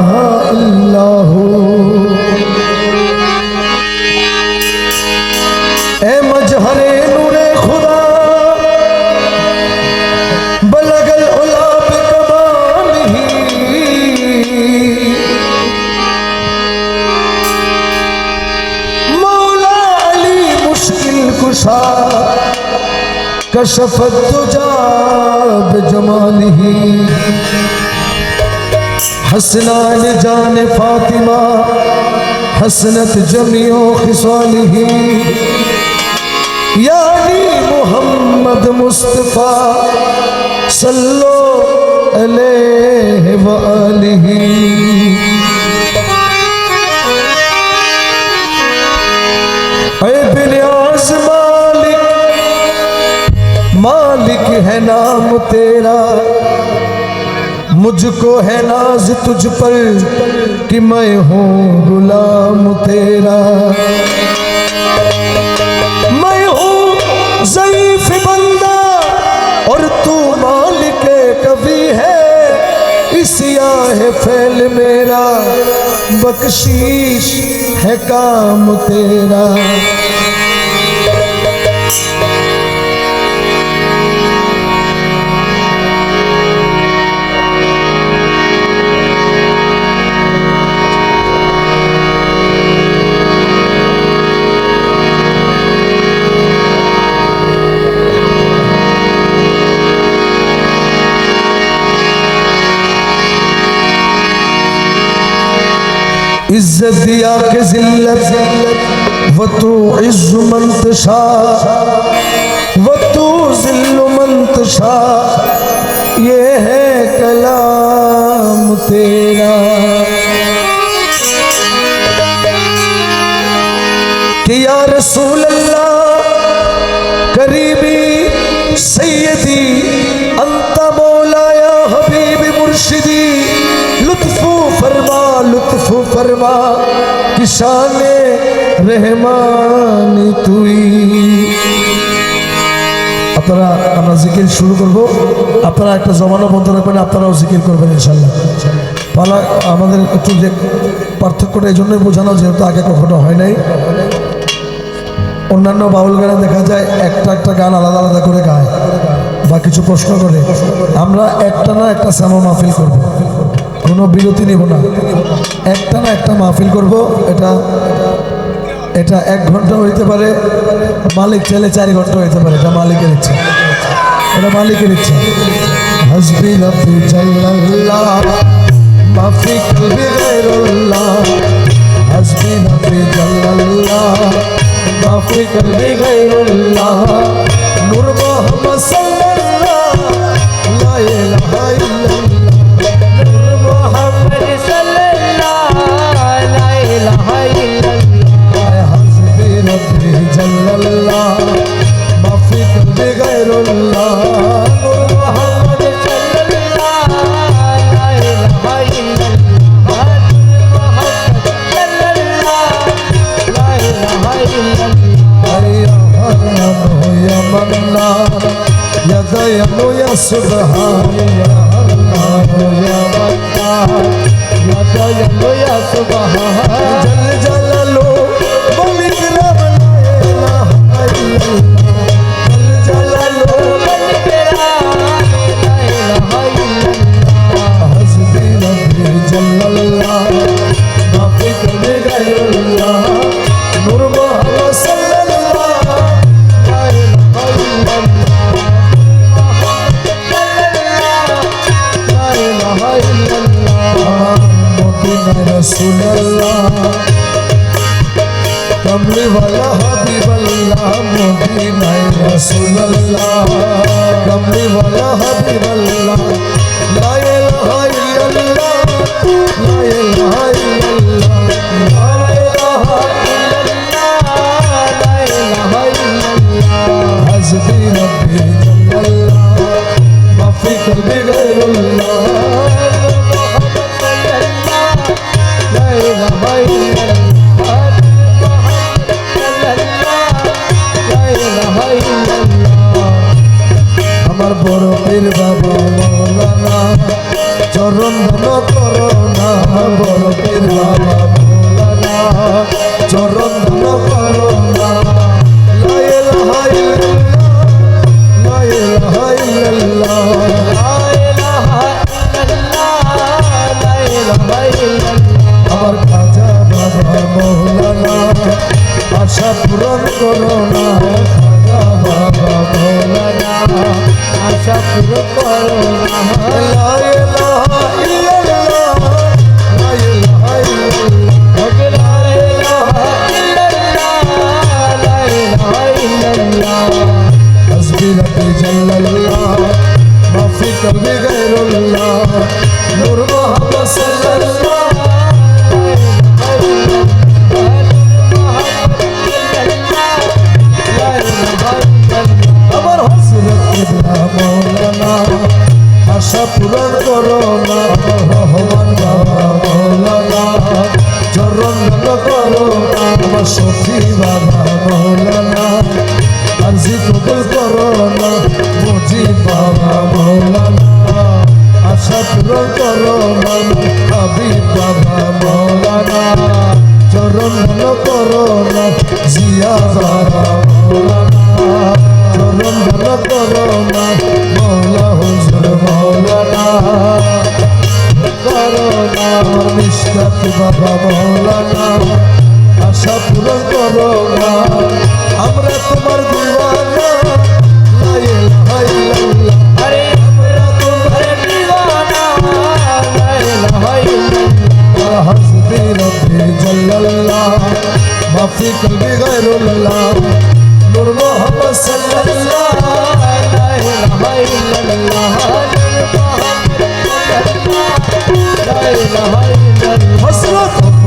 اللہ اے مجہر مولا مشکل کشف الدجا حسنان جان فاطمہ حسنت جمیع خصالہ یعنی محمد مصطفیٰ صلو علیہ وآلہ۔ مجھ کو ہے ناز تجھ پر کہ میں ہوں غلام تیرا۔ میں ہوں ضعیف بندہ اور تو مالک کبھی ہے۔ اسیا ہے پھیل میرا بخشیش ہے کام تیرا۔ عزت یا کہ ذلت، و تو عز من تشا و تو ذل من تشا یہ ہے کلام تیرا۔ کہ یا رسول اللہ، قریبی سیدی، انت مولایا حبیب مرشدی ফরমা কিষানে রেহমান তুই। আপনারা, আমরা জিকির শুরু করব। আপনারা একটা জমানো বন্ধ রাখবেন, আপনারাও জিকির করবেন ইনশাল্লাহ পালা, আমাদের একটু যে পার্থক্যটা এই জন্যই বোঝানো, যেহেতু আগে কখনো হয় নাই। অন্যান্য বাউল গানে দেখা যায়, একটা একটা গান আলাদা আলাদা করে গায়, বা কিছু প্রশ্ন করে। আমরা একটা না একটা শ্যামা মাহফিল করব। কোনো বিরতি নেব না। একটা না একটা মাহফিল করব। এটা এটা এক ঘণ্টা হইতে পারে। মালিক চাইলে চার ঘণ্টা হইতে পারে। এটা মালিকের ইচ্ছা। এটা মালিকের ইচ্ছা। হসবি রব্বি জাল্লাল্লাহ, মাফি কলবি লা ইলাহা सुबहान या हन्नान या मन्नान या दयालु या सुबहान जल वाला কিবলা মৌলানা আশা পূরণ করো না রহমান বাবা মৌলানা চরণ করো না সখী বাবা মৌলানা আর্জি কবুল করো না বুঝি বাবা মৌলানা আশা পূরণ করো না জিয়া বাবা মৌলানা করো না মৌলা হুজুর মৌলানা করোনা আমার মিষ্টাত বাবা মৌলানা আশা পূরণ করো না। আমরা তোমার দিওয়ানা।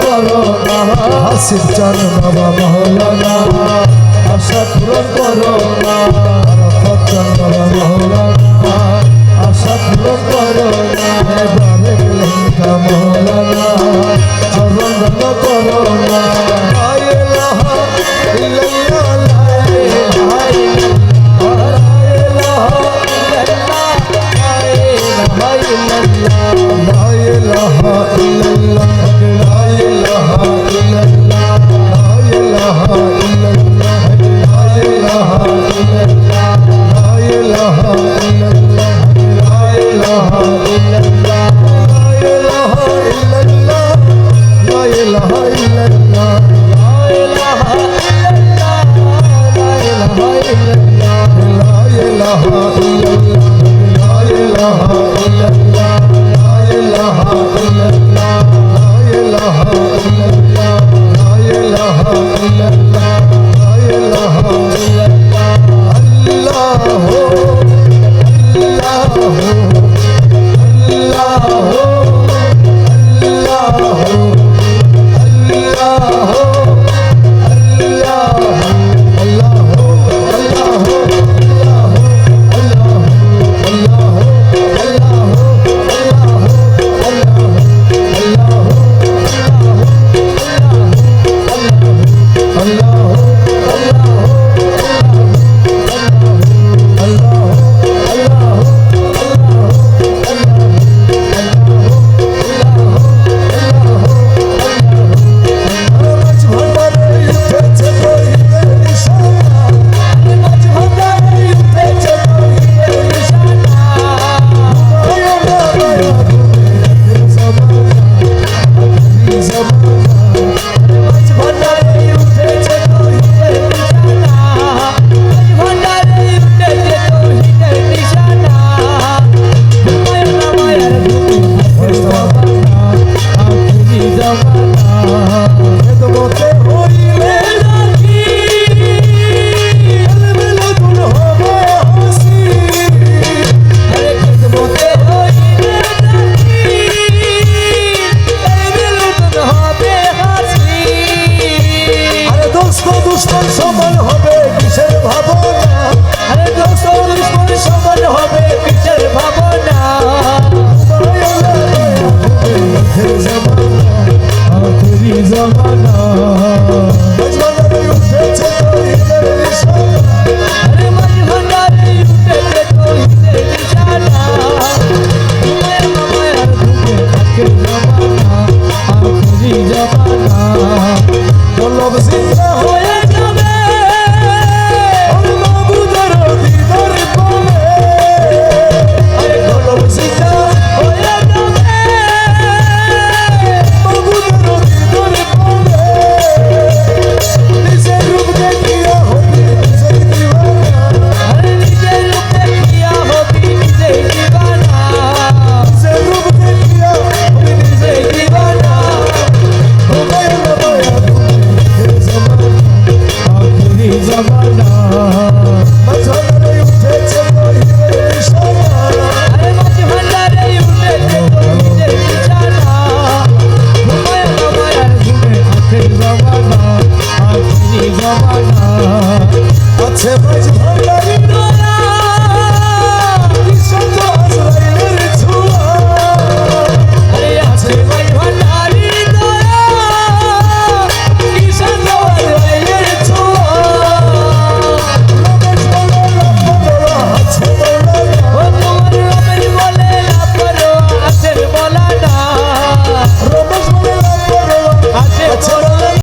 করো না হাসির চান বাবা মহলানা, আশা পূরণ করো না চান বাবা মহলানা, আশা পূরণ করো না Oh,